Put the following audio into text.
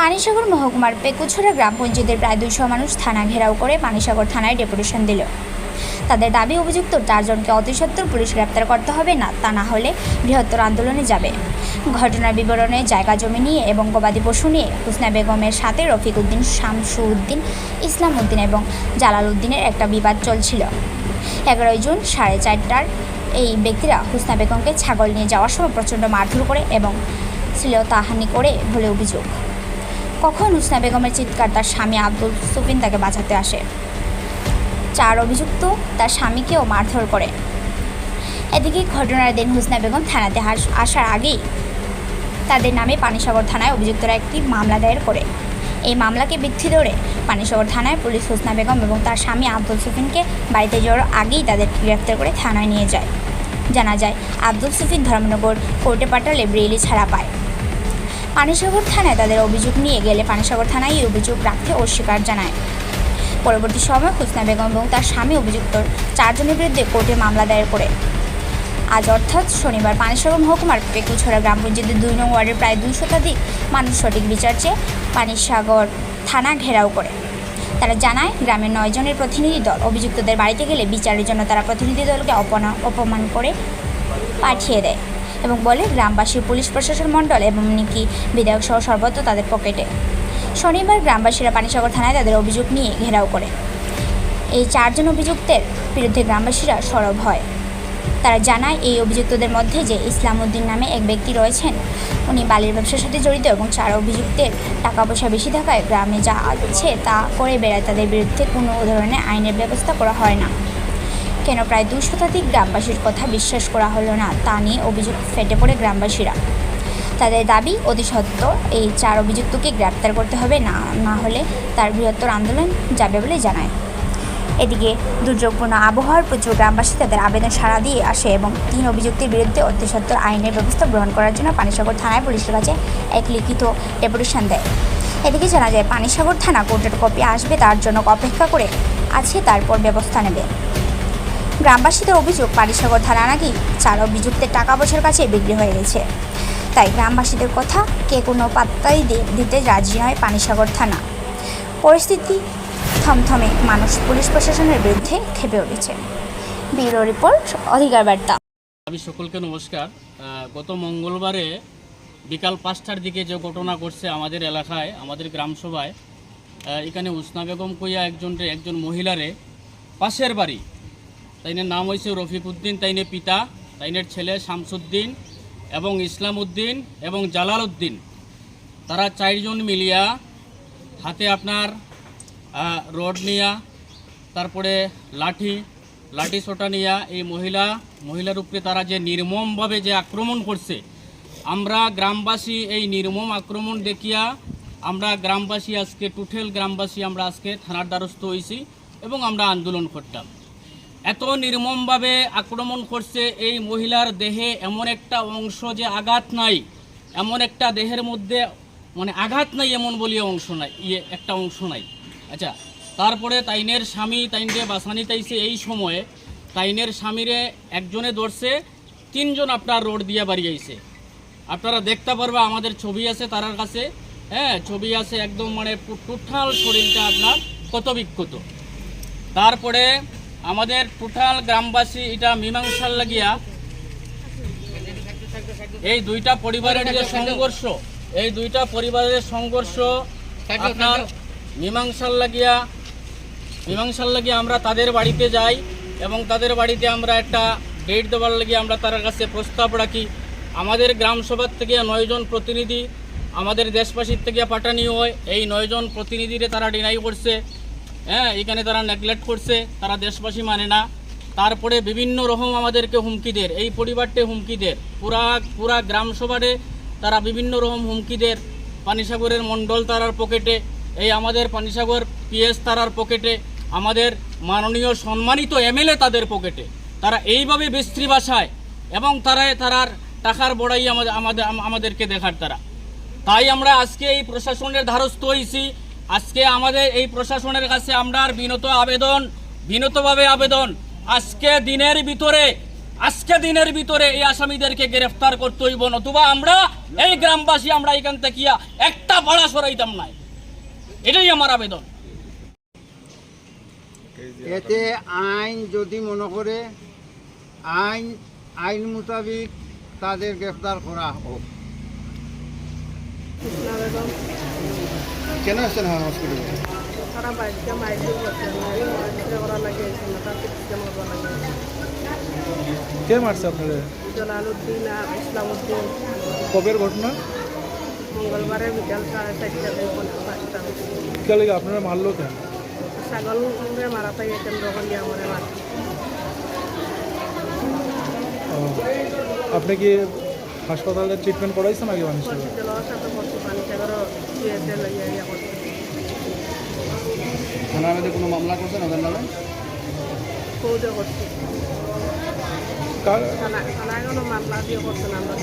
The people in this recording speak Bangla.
পানিসাগর মহকুমার পেকুছড়া গ্রাম পঞ্চায়েতের প্রায় দুশো মানুষ থানা ঘেরাও করে পানিসাগর থানায় ডেপুটেশন দিল। তাদের দাবি, অভিযুক্ত চারজনকে অতি সত্বর পুলিশ গ্রেপ্তার করতে হবে না, তা না হলে বৃহত্তর আন্দোলনে যাবে। ঘটনার বিবরণে জায়গা জমি নিয়ে এবং গবাদি পশু নিয়ে হুসনা বেগমের সাথে রফিক উদ্দিন শামসু উদ্দিন ইসলাম উদ্দিন এবং জালাল উদ্দিনের একটা বিবাদ চলছিল। এগারোই জুন সাড়ে চারটার এই ব্যক্তিরা হুসনা বেগমকে ছাগল নিয়ে যাওয়ার সময় প্রচণ্ড মারধর করে এবং শ্লীলতাহানি করে বলে অভিযোগ। কখন হুসনা বেগমের চিৎকার তার স্বামী আব্দুল সুফিন তাকে বাঁচাতে আসে? চার অভিযুক্ত তার স্বামীকেও মারধর করে। এদিকে ঘটনার দিন হুসনা বেগম থানাতে আসার আগেই তাদের নামে পানিসাগর থানায় অভিযুক্তরা একটি মামলা দায়ের করে। এই মামলাকে বৃদ্ধি ধরে পানিসাগর থানায় পুলিশ হুসনা বেগম এবং তার স্বামী আব্দুল সুফিনকে বাড়িতে যাওয়ার আগেই তাদেরকে গ্রেফতার করে থানায় নিয়ে যায়। জানা যায়, আব্দুল সুফিন ধর্মনগর কোর্টে পাঠালে ব্রেইলি ছাড়া পায়। পানিসাগর থানায় তাদের অভিযোগ নিয়ে গেলে পানিসাগর থানায় এই অভিযোগ রাখতে অস্বীকার জানায়। পরবর্তী সময় হুসনা বেগম এবং তার স্বামী অভিযুক্ত চারজনের বিরুদ্ধে কোর্টে মামলা দায়ের করে। আজ অর্থাৎ শনিবার পানিসাগর মহকুমার পেকুছড়া গ্রাম পঞ্চায়েতের দুই নং ওয়ার্ডের প্রায় দুই শতাধিক মানুষ সঠিক বিচার চেয়ে পানিসাগর থানা ঘেরাও করে। তারা জানায়, গ্রামের নয় জনের প্রতিনিধি দল অভিযুক্তদের বাড়িতে গেলে বিচারের জন্য তারা প্রতিনিধি দলকে অপনা, অপমান করে পাঠিয়ে দেয়। এবং বলে, গ্রামবাসী, পুলিশ প্রশাসন মণ্ডল এবং নিকি বিধায়ক সহ সর্বত্র তাদের পকেটে। শনিবার গ্রামবাসীরা পানিসাগর থানায় তাদের অভিযোগ নিয়ে ঘেরাও করে। এই চারজন অভিযুক্তের বিরুদ্ধে গ্রামবাসীরা সরব হয়। তারা জানায়, এই অভিযুক্তদের মধ্যে যে ইসলাম উদ্দিন নামে এক ব্যক্তি রয়েছেন, উনি বালির ব্যবসার সাথে জড়িত এবং চার অভিযুক্তের টাকা পয়সা বেশি থাকায় গ্রামে যা আছে তা করে বেড়ায়, তাদের বিরুদ্ধে কোনো ধরনের আইনের ব্যবস্থা করা হয় না। কেন প্রায় দু শতাধিক গ্রামবাসীর কথা বিশ্বাস করা হলো না, তা নিয়ে অভিযোগ ফেটে পড়ে গ্রামবাসীরা। তাদের দাবি, অতি সত্ত্বর এই চার অভিযুক্তকে গ্রেপ্তার করতে হবে, না না হলে তার বৃহত্তর আন্দোলন যাবে বলে জানায়। এদিকে দুর্যোগপূর্ণ আবহাওয়ার প্রচুর গ্রামবাসী তাদের আবেদন সাড়া দিয়ে আসে এবং তিন অভিযুক্তের বিরুদ্ধে অতি সত্ত্বর আইনের ব্যবস্থা গ্রহণ করার জন্য পানিসাগর থানায় পুলিশের কাছে এক লিখিত ডেপুটেশন দেয়। এদিকে জানা যায়, পানিসাগর থানা কোর্টের কপি আসবে তার জন্য অপেক্ষা করে আছে, তারপর ব্যবস্থা নেবে। গ্রামবাসীদের অভিযোগ পানিসাগর থানা নাকি চার অভিযুক্তের টাকা পয়সার কাছে বিক্রি হয়ে গেছে। তাই গ্রামবাসীদের কথা কে কোনো পাত্তাই দিতে রাজি নয় পানিসাগর থানা। পরিস্থিতি থমথমে মানুষ, পুলিশ প্রশাসনের বিরুদ্ধে খেপে উঠেছে। ব্যুরো রিপোর্ট, অধিকার বার্তা। আমি সকলকে নমস্কার। গত মঙ্গলবারে বিকাল পাঁচটার দিকে যে ঘটনা ঘটছে আমাদের এলাকায়, আমাদের গ্রাম সভায় এখানে উসনা বেগম কইয়া একজন একজন মহিলারে পাশের বাড়ি তাইনের নাম হয়েছে রফিক উদ্দিন তাইনের পিতা, তাইনের ছেলে শামসুদ্দিন এবং ইসলাম উদ্দিন এবং জালাল উদ্দিন তারা চারজন মিলিয়া হাতে আপনার রড নিয়া, তারপরে লাঠি লাঠি সোটা নিয়া এই মহিলা মহিলার উপরে তারা যে নির্মমভাবে যে আক্রমণ করছে, আমরা গ্রামবাসী এই নির্মম আক্রমণ দেখিয়া আমরা গ্রামবাসী আজকে, টুঠেল গ্রামবাসী আমরা আজকে থানার দ্বারস্থ হয়েছি এবং আমরা আন্দোলন করতাম। এত নির্মমভাবে আক্রমণ করছে এই মহিলার দেহে এমন একটা অংশ যে আঘাত নাই, এমন একটা দেহের মধ্যে মানে আঘাত নাই এমন বলিয়ে অংশ নাই ইয়ে একটা অংশ নাই। আচ্ছা তারপরে তাইনের স্বামী তাইনরে বাসানি তাইছে এই সময়ে। তাইনের স্বামীরে একজনে ধরছে, তিনজন আপনার রোড দিয়া আইছে। আপনারা দেখতে পারবা, আমাদের ছবি আছে তারার কাছে। হ্যাঁ ছবি আছে একদম মানে টোটাল শরীরটা আপনার কত বিক্ষত তারপরে আমাদের টোটাল গ্রামবাসী এটা মীমাংসার লাগিয়া এই দুইটা পরিবারের যে সংঘর্ষ এই দুইটা পরিবারের সংঘর্ষ আপনার মীমাংসার লাগিয়া মীমাংসার লাগিয়া আমরা তাদের বাড়িতে যাই এবং তাদের বাড়িতে আমরা একটা ডেট দেওয়ার লাগিয়ে আমরা তার কাছে প্রস্তাব রাখি। আমাদের গ্রাম সভার থেকে নয়জন প্রতিনিধি আমাদের দেশবাসীর থেকে পাঠানি হয়। এই নয়জন প্রতিনিধিরে তারা ডিনাই করছে। হ্যাঁ এখানে তারা নেগলেক্ট করছে, তারা দেশবাসী মানে না। তারপরে বিভিন্ন রকম আমাদেরকে হুমকি দের এই পরিবারটে হুমকি দের পুরা পুরা গ্রাম সভারে তারা বিভিন্ন রকম হুমকি দের পানিসাগরের মণ্ডল তারার পকেটে, এই আমাদের পানিসাগর, পিএস তারার পকেটে, আমাদের মাননীয় সম্মানিত এমএলএ তাদের পকেটে। তারা এইভাবে বিস্ত্রী ভাষায় এবং তারা, তারার টাকার বড়াই আমাদের আমাদেরকে দেখার তারা। তাই আমরা আজকে এই প্রশাসনের ধারস্থ হয়েছি আজকে আমাদের এই প্রশাসনের কাছে আমরা বিনত আবেদন, বিনতভাবে আবেদন। আজকে দিনের ভিতরে, আজকে দিনের ভিতরে এই আসামিদেরকে গ্রেফতার করতে হইব, নতুবা আমরা এই গ্রামবাসী আমরা এখান থেকে একটা ভাড়া সরাইতাম নাই। এটাই আমার আবেদন। এতে আইন যদি মনে করে, আইন আইন মোতাবিক তাদের গ্রেফতার করা হোক। কেন আসছেন হসপিটালে সারা বাড়িতে মাইকে করছে চিকিৎসা করা লাগে তার চিকিৎসা করবা লাগে কে মারছে আপনাদের জলালুদ্দিন আর ইসলামউদ্দিন কবের ঘটনা মঙ্গলবারে বিকাল সাড়ে চারটা থেকে পনেরো পাঁচটা কে লেগে আপনারা মারলো কেন ছাগল মারা পাই কেন্দ্র করি আমার মার ও, আপনি কি হাসপাতালে ট্রিটমেন্ট করাইছেন আগে মানুষ থানার মধ্যে কোনো মামলা করছেন ওদের নামে? থানায় কোনো মামলা দিয়ে করছেন আমরা